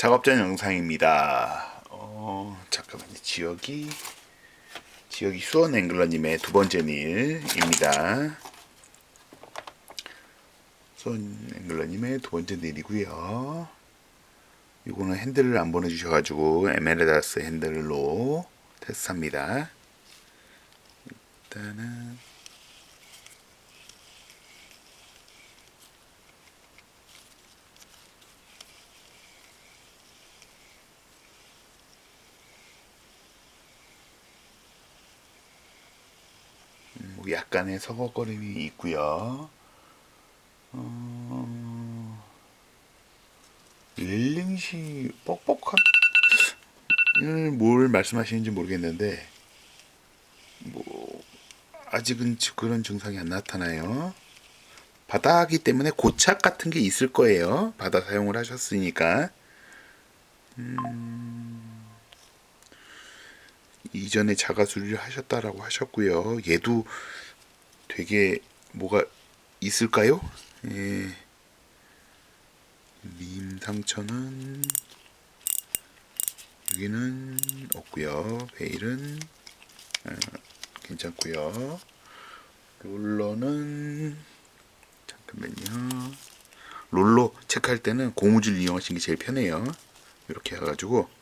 작업 전 영상입니다. 어, 잠깐만요. 지역이 지역이 수원 앵글러님의 두 번째 일입니다. 수원 앵글러님의 두 번째 일이고요. 이거는 핸들을 안 보내주셔가지고 에메랄다스 핸들로 테스트합니다. 일단은 뭐 약간의 서걱거림이 있고요. 어... 릴링시 뻑뻑한 음, 뭘 말씀하시는지 모르겠는데 뭐 아직은 지- 그런 증상이 안 나타나요. 바다기 때문에 고착 같은 게 있을 거예요. 바다 사용을 하셨으니까. 음, 이전에 자가 수리를 하셨다라고 하셨고요. 얘도 되게 뭐가 있을까요? 예. 림 상처는 여기는 없고요. 베일은 어, 괜찮고요. 롤러는 잠깐만요. 롤러 체크할 때는 고무줄 이용하시는 게 제일 편해요. 이렇게 해가지고 음,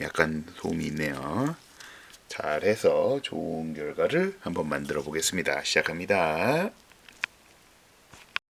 약간 소음이 있네요. 잘해서 좋은 결과를 한번 만들어 보겠습니다. 시작합니다.